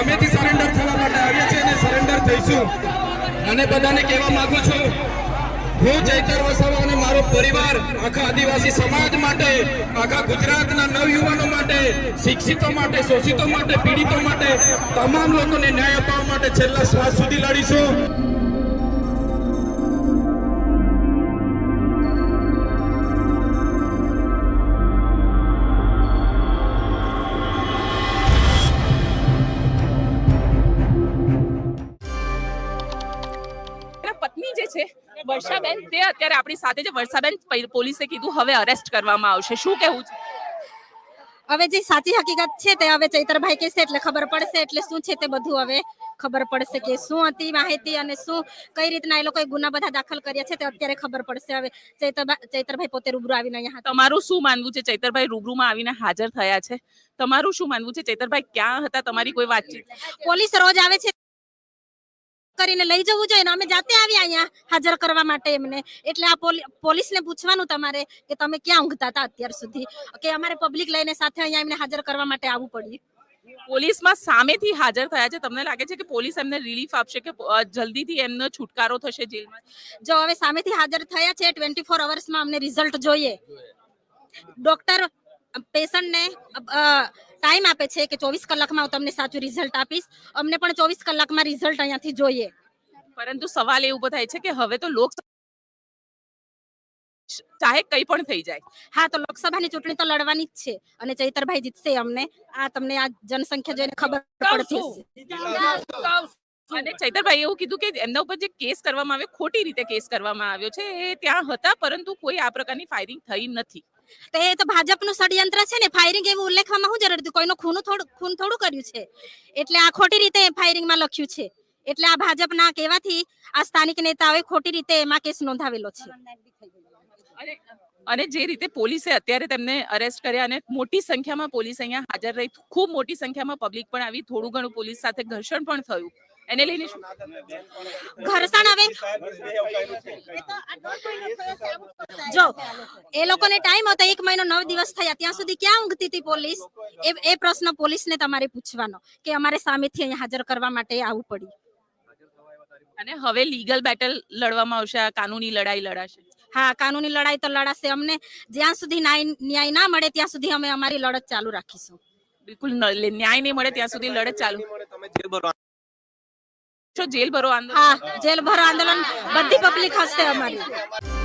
સામેથી સરેન્ડર થવા માટે આવ્યા છે અને સરેન્ડર થઈશું. અને બધાને કહેવા માંગુ છું, હું ચૈતર વસાવા અને મારો પરિવાર, આખા આદિવાસી સમાજ માટે, આખા ગુજરાતના નવયુવાનો માટે, શિક્ષિતો માટે, શોષિતો માટે, પીડિતો માટે, તમામ લોકોને ન્યાય અપાવવા માટે છેલ્લા શ્વાસ સુધી લડીશું. વર્ષાબેન તે અત્યારે આપણી સાથે છે. વર્ષાબેન પોલીસે કીધું હવે અરેસ્ટ કરવામાં આવશે. શું કહેવું છે? હવે જે સાચી હકીકત છે તે હવે ચૈતરભાઈ કહેશે એટલે ખબર પડશે એટલે શું છે તે બધું હવે ખબર પડશે કે શું હતી માહિતી અને શું કઈ રીતના એ લોકોએ ગુના બધા દાખલ કર્યા છે તે અત્યારે ખબર પડશે. હવે ચૈતરભાઈ પોતે રૂબરૂ આવીને અહીંયા તમારું શું માનવું છે? ચૈતરભાઈ રૂબરૂમાં આવીને હાજર થયા છે. તમારું શું માનવું છે? ચૈતરભાઈ ક્યાં હતા? તમારી કોઈ વાતચીત? પોલીસ રોજ આવે છે કરીને લઈ જવું જોઈએ ને અમે જાતે આવ્યા અહીંયા હાજર કરવા માટે એમને. એટલે આ પોલી- પોલીસને પૂછવાનું તમારે કે તમે ક્યાં ઊંઘતા હતા અત્યાર સુધી? કે અમારે પબ્લિક લઈને સાથે અહીંયા એમને હાજર કરવા માટે આવવું પડ્યું? પોલીસમાં સામેથી હાજર થયા છે. તમને લાગે છે કે પોલીસ એમને રિલીફ આપશે કે જલ્દીથી એમનો છુટકારો થશે જેલમાં? જો હવે સામેથી હાજર થયા છે ટ્વેન્ટી ફોર અવર્સમાં અમને રિઝલ્ટ જોઈએ. ડોક્ટર પેશન્ટને ટાઈમ આપે છે કે ચોવીસ કલાકમાં હું તમને સાચું રિઝલ્ટ આપીશ. અમને પણ ચોવીસ કલાકમાં રિઝલ્ટ અહીંયાથી જોઈએ. પરંતુ સવાલ એ ઊભો થાય છે કે હવે તો લોક ચાહે કઈ પણ થઈ જાય. હા તો લોકસભાની ચૂંટણી તો લડવાની જ છે અને ચૈતરભાઈ જીતશે અમને. આ તમને આ જનસંખ્યા જોઈને ખબર પડતી અને ચૈતરભાઈ એવું કીધું કે એમના ઉપર જે કેસ કરવામાં આવ્યો ખોટી રીતે કેસ કરવામાં આવ્યો છે એ ત્યાં હતા પરંતુ કોઈ આ પ્રકારની ફાયરિંગ થઈ નથી. તો એ તો ભાજપનું ષડયંત્ર છે ને ફાયરિંગ એવું ઉલ્લેખવામાં શું જરૂર હતું? કોઈનું ખૂન થોડું ખૂન થોડું કર્યું છે. એટલે આ ખોટી રીતે ફાયરિંગમાં લખ્યું છે. એટલે આ ભાજપના કહેવાથી આ સ્થાનિક નેતાઓએ ખોટી રીતે એમાં કેસ નોંધાવેલો છે. અને જે રીતે પોલીસે અત્યારે તેમને અરેસ્ટ કર્યા અને મોટી સંખ્યામાં પોલીસ અહીંયા હાજર રહી ખૂબ મોટી સંખ્યામાં પબ્લિક પણ આવી થોડું ઘણું પોલીસ સાથે ઘર્ષણ પણ થયું. એને લઈને શું? ઘર્ષણ હવે જો એ લોકોને ટાઈમ હતો એક મહિનો નવ દિવસ થયા. ત્યાં સુધી ક્યાં ઊંઘતી હતી પોલીસ? એ એ પ્રશ્ન પોલીસને તમારે પૂછવાનો કે અમારે સામેથી અહીંયા હાજર કરવા માટે આવવું પડ્યું. અને હવે લીગલ બેટલ લડવામાં આવશે આ કાનૂની લડાઈ લડાશે. હા કાનૂની લડાઈ તો લડાશે. અમને જ્યાં સુધી ન્યાય ના મળે ત્યાં સુધી અમે અમારી લડત ચાલુ રાખીશું. બિલકુલ ન્યાય નહીં મળે ત્યાં સુધી લડત ચાલુ. છો જેલ ભરો આંદોલન હા જેલ ભરો આંદોલન બધી પબ્લિક હશે અમારી.